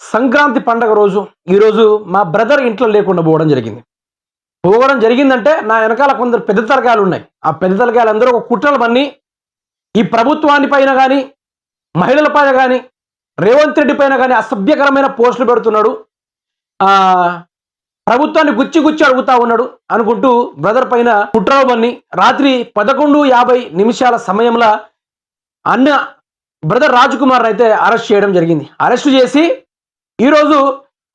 సంక్రాంతి పండగ రోజు ఈరోజు మా బ్రదర్ ఇంట్లో లేకుండా పోవడం జరిగింది. పోవడం జరిగిందంటే నా వెనకాల కొందరు పెద్ద తలకాయలు ఉన్నాయి. ఆ పెద్ద తలకాయలు అందరూ ఒక కుట్రలు పన్ని ఈ ప్రభుత్వాన్ని పైన కానీ మహిళల పైన కానీ రేవంత్ రెడ్డి పైన కానీ అసభ్యకరమైన పోస్టులు పెడుతున్నాడు. ప్రభుత్వాన్ని గుచ్చి గుచ్చి అడుగుతా ఉన్నాడు అనుకుంటూ బ్రదర్ పైన కుట్రలు పన్ని రాత్రి పదకొండు యాభై నిమిషాల సమయంలో అన్న బ్రదర్ రాజ్ కుమార్ అయితే అరెస్ట్ చేయడం జరిగింది. అరెస్ట్ చేసి ఈరోజు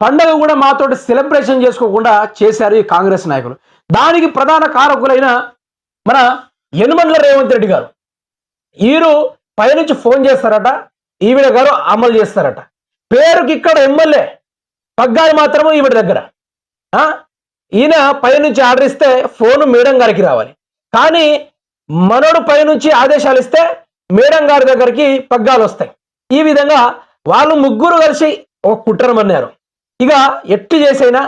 పండగ కూడా మాతోటి సెలబ్రేషన్ చేసుకోకుండా చేశారు ఈ కాంగ్రెస్ నాయకులు. దానికి ప్రధాన కారకులైన మన యనమండ్ల రేవంత్ రెడ్డి గారు. వీరు పైనుంచి ఫోన్ చేస్తారట ఈవిడ గారు అమలు చేస్తారట. పేరుకి ఇక్కడ ఎమ్మెల్యే పగ్గాలు మాత్రము ఈవిడ దగ్గర. ఈయన పైనుంచి ఆర్డర్ ఇస్తే ఫోన్ మేడం గారికి రావాలి. కానీ మనోడు పైనుంచి ఆదేశాలు ఇస్తే మేడం గారి దగ్గరికి పగ్గాలు వస్తాయి. ఈ విధంగా వాళ్ళు ముగ్గురు కలిసి ఒక కుట్రమన్నారు ఇక ఎట్టి చేసైనా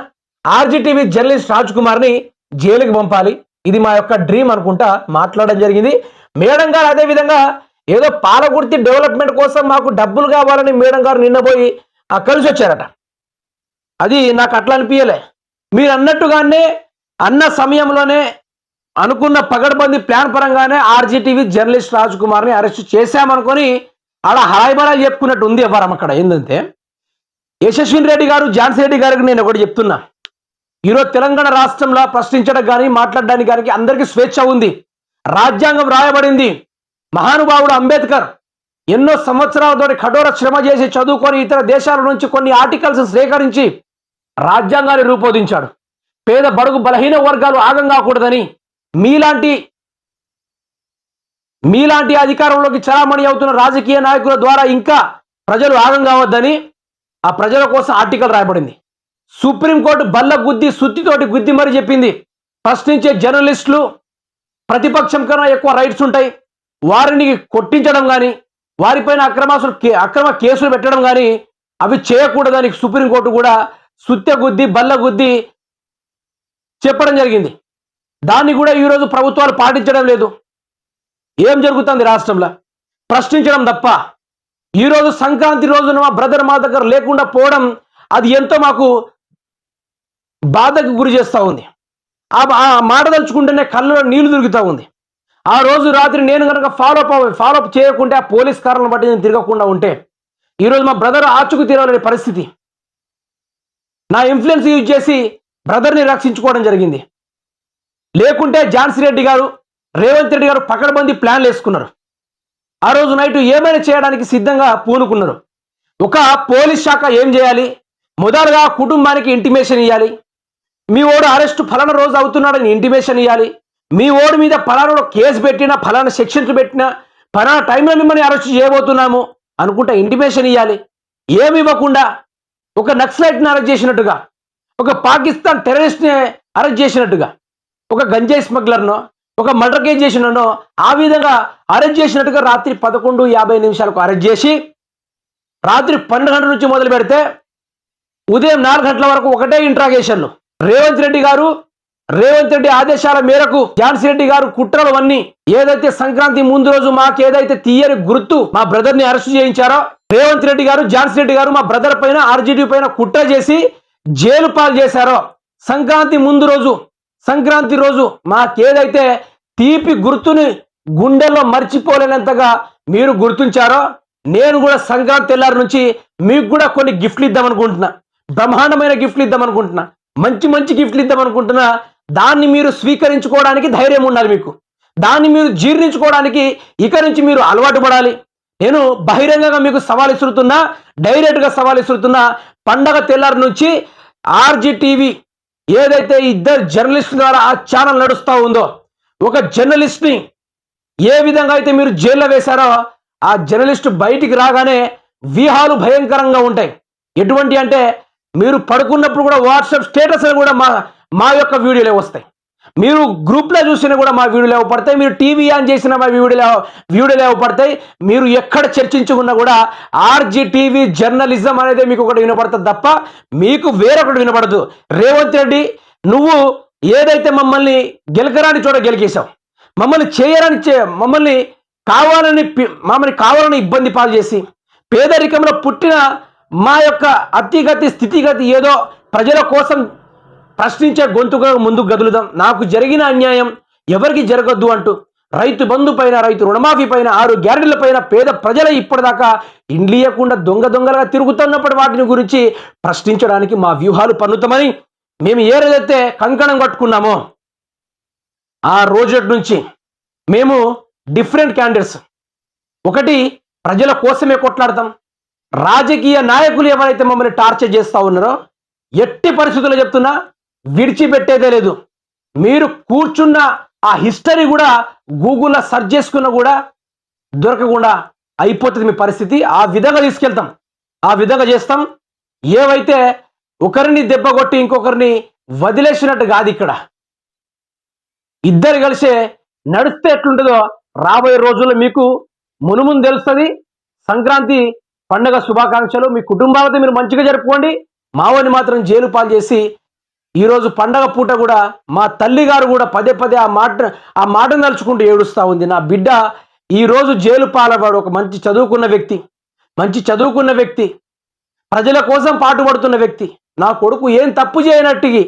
ఆర్జీటీవీ జర్నలిస్ట్ రాజ్ కుమార్ని జైలుకి పంపాలి. ఇది మా యొక్క డ్రీమ్ అనుకుంటా మాట్లాడడం జరిగింది. మేడం గారు అదే విధంగా ఏదో పాలకుర్తి డెవలప్మెంట్ కోసం మాకు డబ్బులు కావాలని మేడం గారు నిన్న పోయి ఆ, కలిసి వచ్చారట. అది నాకు అట్లా అనిపించలే మీరు అన్నట్టుగానే అన్న సమయంలోనే అనుకున్న పగడ్బందీ ప్లాన్ పరంగానే ఆర్జీటీవీ జర్నలిస్ట్ రాజ్ కుమార్ని అరెస్ట్ చేశామనుకొని ఆడ హరాయిబరాలు చెప్పుకున్నట్టు ఉంది ఎవరం అక్కడ. ఏంటంటే యశస్విని రెడ్డి గారు ఝాన్సీ రెడ్డి గారికి నేను ఒకటి చెప్తున్నా. ఈరోజు తెలంగాణ రాష్ట్రంలో ప్రశ్నించడం కానీ మాట్లాడడానికి కానీ అందరికీ స్వేచ్ఛ ఉంది. రాజ్యాంగం రాయబడింది. మహానుభావుడు అంబేద్కర్ ఎన్నో సంవత్సరాలతో కఠోర శ్రమ చేసి చదువుకొని ఇతర దేశాల నుంచి కొన్ని ఆర్టికల్స్ సేకరించి రాజ్యాంగాన్ని రూపొందించాడు. పేద బడుగు బలహీన వర్గాలు ఆగం కాకూడదని మీలాంటి మీలాంటి అధికారంలోకి చలామణి అవుతున్న రాజకీయ నాయకుల ద్వారా ఇంకా ప్రజలు ఆగం కావద్దని ఆ ప్రజల కోసం ఆర్టికల్ రాయబడింది. సుప్రీంకోర్టు బల్ల గుద్ది సుత్తితోటి గుద్ది మరి చెప్పింది. ప్రశ్నించే జర్నలిస్టులు ప్రతిపక్షం కన్నా ఎక్కువ రైట్స్ ఉంటాయి. వారిని కొట్టించడం కానీ వారిపైన అక్రమాసులు కే- అక్రమ కేసులు పెట్టడం కానీ అవి చేయకూడదని సుప్రీంకోర్టు కూడా సుత్తె గుద్ది బల్ల గుద్ది చెప్పడం జరిగింది. దాన్ని కూడా ఈరోజు ప్రభుత్వాలు పాటించడం లేదు. ఏం జరుగుతుంది రాష్ట్రంలో? ప్రశ్నించడం తప్ప. ఈరోజు సంక్రాంతి రోజున మా బ్రదర్ మా దగ్గర లేకుండా పోవడం అది ఎంతో మాకు బాధకు గురి చేస్తూ ఉంది. ఆ మాట తలుచుకుంటేనే కళ్ళలో నీళ్ళు దొరుకుతూ ఉంది. ఆ రోజు రాత్రి నేను కనుక ఫాలో అప్ ఫాలో అప్ చేయకుంటే ఆ పోలీస్ కారణం బట్టి నేను తిరగకుండా ఉంటే ఈరోజు మా బ్రదర్ ఆచుకు తీరలేని పరిస్థితి. నా ఇన్ఫ్లుయెన్స్ యూజ్ చేసి బ్రదర్ని రక్షించుకోవడం జరిగింది. లేకుంటే ఝాన్సీ రెడ్డి గారు రేవంత్ రెడ్డి గారు పకడబంది ప్లాన్లు వేసుకున్నారు. ఆ రోజు నైట్ ఏమైనా చేయడానికి సిద్ధంగా పూనుకున్నారు? ఒక పోలీస్ శాఖ ఏం చేయాలి? మొదలుగా కుటుంబానికి ఇంటిమేషన్ ఇవ్వాలి మీ ఓడు అరెస్ట్ ఫలానా రోజు అవుతున్నాడని ఇంటిమేషన్ ఇవ్వాలి మీ ఓడి మీద ఫలానా కేసు పెట్టినా ఫలానా సెక్షన్స్ పెట్టినా ఫలానా టైంలో మిమ్మల్ని అరెస్ట్ చేయబోతున్నాము అనుకుంటా ఇంటిమేషన్ ఇవ్వాలి ఏమి ఇవ్వకుండా ఒక నక్సలైట్ని అరెస్ట్ చేసినట్టుగా ఒక పాకిస్తాన్ టెర్రరిస్ట్ని అరెస్ట్ చేసినట్టుగా ఒక గంజాయి స్మగ్లర్నో ఒక మర్డర్ కేసు చేసిననో ఆ విధంగా అరెస్ట్ చేసినట్టుగా రాత్రి పదకొండు యాభై నిమిషాలకు అరెస్ట్ చేసి రాత్రి పన్నెండు గంటల నుంచి మొదలు పెడితే ఉదయం నాలుగు గంటల వరకు ఒకటే ఇంట్రాగేషన్లు రేవంత్ రెడ్డి గారు రేవంత్ రెడ్డి ఆదేశాల మేరకు ఝాన్సీ రెడ్డి గారు కుట్రలు అన్ని ఏదైతే సంక్రాంతి ముందు రోజు మాకు ఏదైతే తీయని గుర్తు మా బ్రదర్ని అరెస్ట్ చేయించారో రేవంత్ రెడ్డి గారు ఝాన్సీ రెడ్డి గారు మా బ్రదర్ పైన ఆర్జీడీ పైన కుట్ర చేసి జైలు పాలు చేశారో సంక్రాంతి ముందు రోజు సంక్రాంతి రోజు మాకేదైతే తీపి గుర్తుని గుండెల్లో మర్చిపోలేనంతగా మీరు గుర్తుంచారో నేను కూడా సంక్రాంతి తెల్లారి నుంచి మీకు కూడా కొన్ని గిఫ్ట్లు ఇద్దామనుకుంటున్నా బ్రహ్మాండమైన గిఫ్ట్లు ఇద్దామనుకుంటున్నా మంచి మంచి గిఫ్ట్లు ఇద్దామనుకుంటున్నా దాన్ని మీరు స్వీకరించుకోవడానికి ధైర్యం ఉండాలి మీకు. దాన్ని మీరు జీర్ణించుకోవడానికి ఇక నుంచి మీరు అలవాటు పడాలి. నేను బహిరంగంగా మీకు సవాల్ ఇసురుతున్నా డైరెక్ట్గా సవాల్ ఇసురుతున్నా పండగ తెల్లారి నుంచి ఆర్జీ టీవీ ఏదైతే ఇద్దరు జర్నలిస్ట్ ద్వారా ఆ ఛానల్ నడుస్తూ ఉందో ఒక జర్నలిస్ట్ని ఏ విధంగా అయితే మీరు జైల్లో వేశారో ఆ జర్నలిస్ట్ బయటికి రాగానే వ్యూహాలు భయంకరంగా ఉంటాయి. ఎటువంటి అంటే మీరు పడుకున్నప్పుడు కూడా వాట్సాప్ స్టేటస్ కూడా మా మా యొక్క వీడియోలే వస్తాయి. మీరు గ్రూప్లో చూసినా కూడా మా వీడియోలు పడతాయి మీరు టీవీ ఆన్ చేసిన మా వీడియోలు వీడియోలు పడతాయి మీరు ఎక్కడ చర్చించుకున్నా కూడా ఆర్జీ టీవీ జర్నలిజం అనేది మీకు ఒకటి వినపడుతుంది తప్ప మీకు వేరొకటి వినపడదు. రేవంత్ రెడ్డి నువ్వు ఏదైతే మమ్మల్ని గెలకరాని చోట గెలికేశావు మమ్మల్ని చేయరని చే మమ్మల్ని కావాలని మమ్మల్ని కావాలని ఇబ్బంది పాలు చేసి పేదరికంలో పుట్టిన మా యొక్క అతిగతి స్థితిగతి ఏదో ప్రజల కోసం ప్రశ్నించే గొంతుగా ముందుకు గదులుదాం. నాకు జరిగిన అన్యాయం ఎవరికి జరగద్దు అంటూ రైతు బంధు పైన రైతు రుణమాఫీ పైన ఆరు గ్యారెంటీల పైన పేద ప్రజల ఇప్పటిదాకా ఇండ్లియకుండా దొంగ దొంగలుగా తిరుగుతున్నప్పుడు వాటిని గురించి ప్రశ్నించడానికి మా వ్యూహాలు పన్నుతామని మేము ఏ రోజైతే కంకణం కట్టుకున్నామో ఆ రోజు నుంచి మేము డిఫరెంట్ క్యాండిడేట్స్. ఒకటి ప్రజల కోసమే కొట్లాడతాం. రాజకీయ నాయకులు ఎవరైతే మమ్మల్ని టార్చర్ చేస్తూ ఉన్నారో ఎట్టి పరిస్థితుల్లో చెప్తున్నా విడిచిపెట్టేదే లేదు. మీరు కూర్చున్న ఆ హిస్టరీ కూడా గూగుల్లో సెర్చ్ చేసుకున్నా కూడా దొరకకుండా అయిపోతుంది మీ పరిస్థితి. ఆ విధంగా తీసుకెళ్తాం. ఆ విధంగా చేస్తాం. ఏవైతే ఒకరిని దెబ్బ కొట్టి ఇంకొకరిని వదిలేసినట్టు కాదు ఇక్కడ. ఇద్దరు కలిసే నడిస్తే ఎట్లుంటుందో రాబోయే రోజుల్లో మీకు మునుముందు తెలుస్తుంది. సంక్రాంతి పండగ శుభాకాంక్షలు. మీ కుటుంబాలతో మీరు మంచిగా జరుపుకోండి. మావని మాత్రం జైలు పాలు చేసి ఈరోజు పండగ పూట కూడా మా తల్లి గారు కూడా పదే పదే ఆ మాట ఆ మాటను తలుచుకుంటూ ఏడుస్తూ ఉంది. నా బిడ్డ ఈరోజు జైలు పాలవాడు ఒక మంచి చదువుకున్న వ్యక్తి మంచి చదువుకున్న వ్యక్తి ప్రజల కోసం పాటుపడుతున్న వ్యక్తి. నా కొడుకు ఏం తప్పు చేయనట్టుకి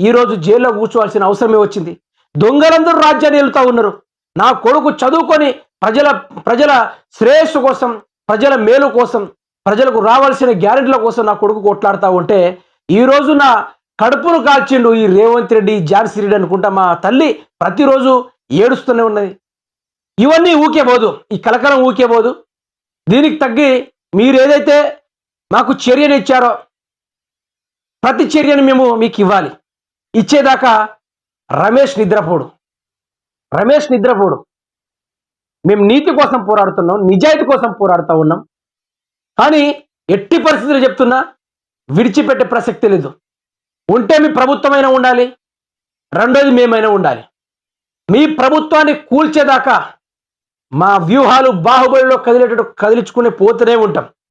ఈరోజు జైల్లో కూర్చోవాల్సిన అవసరమే వచ్చింది. దొంగలందరూ రాజ్యాన్ని వెళ్తూ ఉన్నారు. నా కొడుకు చదువుకొని ప్రజల ప్రజల శ్రేయస్సు కోసం ప్రజల మేలు కోసం ప్రజలకు రావాల్సిన గ్యారెంటీల కోసం నా కొడుకు కొట్లాడుతూ ఉంటే ఈ రోజు నా కడుపును కాల్చిండు ఈ రేవంత్ రెడ్డి ఝాన్సీ రెడ్డి అనుకుంటా మా తల్లి ప్రతిరోజు ఏడుస్తూనే ఉన్నది. ఇవన్నీ ఊకే పోదు. ఈ కలకలం ఊకే పోదు. దీనికి తగ్గి మీరు ఏదైతే మాకు చర్యను ఇచ్చారో ప్రతి చర్యను మేము మీకు ఇవ్వాలి. ఇచ్చేదాకా రమేష్ నిద్రపోడు. రమేష్ నిద్రపోడు. మేము నీతి కోసం పోరాడుతున్నాం నిజాయితీ కోసం పోరాడుతూ ఉన్నాం. కానీ ఎట్టి పరిస్థితులు చెప్తున్నా విడిచిపెట్టే ప్రసక్తి లేదు. ఉంటే మీ ప్రభుత్వమైనా ఉండాలి రెండోది మేమైనా ఉండాలి. మీ ప్రభుత్వాన్ని కూల్చేదాకా మా వ్యూహాలు బాహుబలిలో కదిలేటట్టు కదిలించుకునే పోతూనే ఉంటాం.